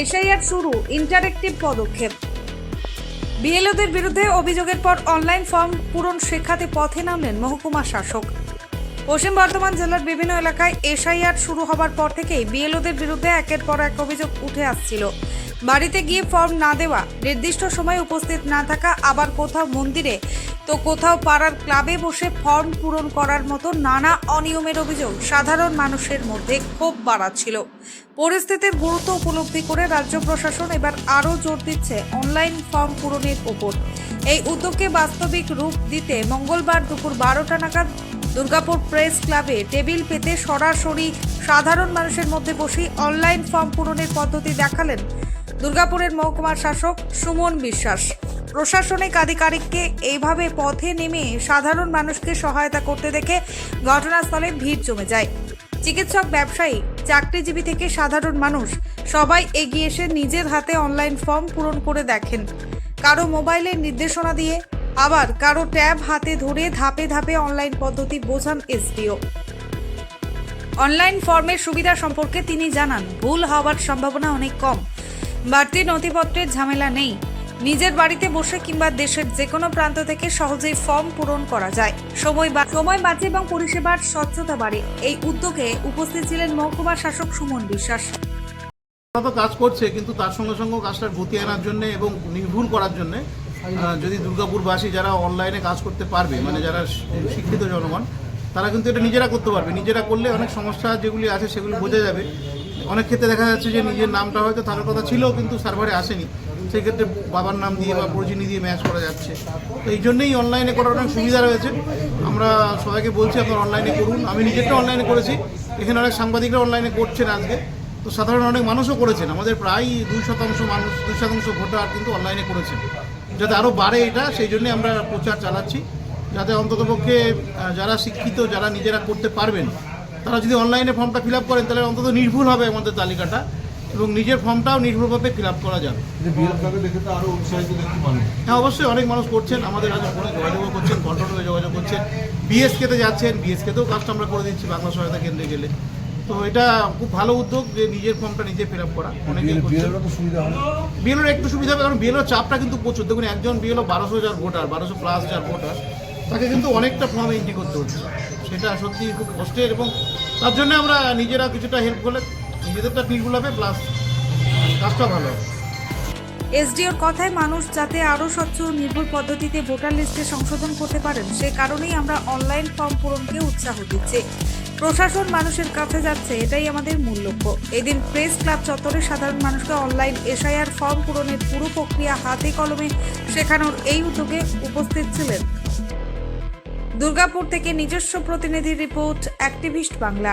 SIR শুরু, interactive পদক্ষেপ। বিএলওদের বিরুদ্ধে অভিযোগের পর অনলাইন ফর্ম পূরণ শেখাতে পথে নামলেন মহকুমা শাসক। পশ্চিম বর্ধমান জেলার বিভিন্ন এলাকায় এসআইআর শুরু হবার পর থেকেই বিএলওদের বিরুদ্ধে একের পর এক অভিযোগ উঠে আসছিল। বাড়িতে গিয়ে ফর্ম না দেওয়া, নির্দিষ্ট সময় উপস্থিত না থাকা, আবার কোথাও মন্দিরে, তো কোথাও পাড়ার ক্লাবে বসে ফর্ম পূরণ করার মতো নানা অনিয়মের অভিযোগ সাধারণ মানুষের মধ্যে ক্ষোভ বাড়াচ্ছিল। পরিস্থিতির গুরুত্ব উপলব্ধি করে রাজ্য প্রশাসন এবার আরও জোর দিচ্ছে অনলাইন ফর্ম পূরণের ওপর। এই উদ্যোগকে বাস্তবিক রূপ দিতে মঙ্গলবার দুপুর বারোটা নাগাদ দুর্গাপুর প্রেস ক্লাবে টেবিল পেতে সরাসরি সাধারণ মানুষের মধ্যে বসে অনলাইন ফর্ম পূরণের পদ্ধতি দেখালেন দুর্গাপুরের মহকুমার শাসক সুমন বিশ্বাস। প্রশাসনিক আধিকারিককে এইভাবে পথে নেমে সাধারণ মানুষকে সহায়তা করতে দেখে ঘটনাস্থলে ভিড় জমে যায়। চিকিৎসক, ব্যবসায়ী, চাকরিজীবী থেকে সাধারণ মানুষ সবাই এগিয়ে এসে নিজের হাতে অনলাইন ফর্ম পূরণ করে দেখেন। কারও মোবাইলের নির্দেশনা দিয়ে, আবার কারও ট্যাব হাতে ধরে ধাপে ধাপে অনলাইন পদ্ধতি বোঝান এসডিও। অনলাইন ফর্মের সুবিধা সম্পর্কে তিনি জানান, ভুল হওয়ার সম্ভাবনা অনেক কম। বাড়তি নথিপত্রের ঝামেলা নেই। নিজের বাড়িতে বসে কিংবা দেশের যে কোনো প্রান্ত থেকে সহজেই ফর্ম পূরণ করা যায়। সময় বা সময় বাঁচে এবং পরিষেবার স্বচ্ছতা বাড়ে। এই উদ্যোগে উপস্থিত ছিলেন মহকুমা শাসক সুমন বিশ্বাস। তো কাজ করছে, কিন্তু তার সঙ্গে সঙ্গে কাজটার গতি আনার জন্য এবং নির্ভুল করার জন্য যদি দুর্গাপুরবাসী যারা অনলাইনে কাজ করতে পারবে মানে যারা শিক্ষিত জনগণ, তারা কিন্তু এটা নিজেরা করতে পারবে। নিজেরা করলে অনেক সমস্যা যেগুলি আছে সেগুলি বোঝা যাবে। অনেক ক্ষেত্রে দেখা যাচ্ছে যে নিজের নামটা হয়তো থাকার কথা ছিল, কিন্তু সার্ভারে আসেনি। সেক্ষেত্রে বাবার নাম দিয়ে বা পরিচিতি দিয়ে ম্যাচ করা যাচ্ছে। তো এই জন্যই অনলাইনে করার অনেক সুবিধা রয়েছে। আমরা সবাইকে বলছি, আপনারা অনলাইনে করুন। আমি নিজেরটা অনলাইনে করেছি। এখানে অনেক সাংবাদিকরা অনলাইনে করছেন আজকে। তো সাধারণ অনেক মানুষও করেছেন। আমাদের প্রায় দুই শতাংশ মানুষ, দুই শতাংশ ভোটার কিন্তু অনলাইনে করেছেন। যাতে আরও বাড়ে এটা, সেই জন্যে আমরা প্রচার চালাচ্ছি। যাতে অন্ততপক্ষে যারা শিক্ষিত, যারা নিজেরা করতে পারবেন তারা যদি অনলাইনে ফর্মটা ফিল করেন তাহলে অন্তত নির্ভুল হবে আমাদের তালিকাটা এবং নিজের ফর্মটাও নির্ভুলভাবে ফিল আপ করা যাবে। হ্যাঁ অবশ্যই অনেক মানুষ করছেন আমাদের কাছে ফোনে যোগাযোগও করছেন কন্ট্রোলে যোগাযোগ করছেন বিএসকেতে যাচ্ছেন বিএসকেতেও কাজটা আমরা করে দিচ্ছি বাংলা সহায়তা কেন্দ্রে গেলে। তো এটা খুব ভালো উদ্যোগ যে নিজের ফর্মটা নিজে ফিল আপ করা অনেকেই বিএলওর একটু সুবিধা হবে কারণ বিএলওর চাপটা কিন্তু প্রচুর। দেখুন একজন বিএলও বারোশো যার ভোটার বারোশো প্লাস যার ভোটার তাকে কিন্তু অনেকটা ফর্ম এন্ট্রি করতে হচ্ছে। সেটা সত্যি খুব কষ্টের এবং তার জন্য আমরা নিজেরা কিছুটা হেল্প করলে নিজেদেরটা নির্ভুল হবে প্লাস কাজটা ভালো হবে। এসডিওর কথায় মানুষ যাতে আরও স্বচ্ছ নির্ভুল পদ্ধতিতে ভোটার লিস্টে সংশোধন করতে পারেন, সে কারণেই আমরা অনলাইন ফর্ম পূরণকে উৎসাহ দিচ্ছি। প্রশাসন মানুষের কাছে যাচ্ছে, এটাই আমাদের মূল লক্ষ্য। এদিন প্রেস ক্লাব চত্বরে সাধারণ মানুষকে অনলাইন এসআইআর ফর্ম পূরণের পুরো প্রক্রিয়া হাতে কলমে শেখানোর এই উদ্যোগে উপস্থিত ছিলেন দুর্গাপুর থেকে নিজস্ব প্রতিনিধি রিপোর্ট অ্যাক্টিভিস্ট বাংলা।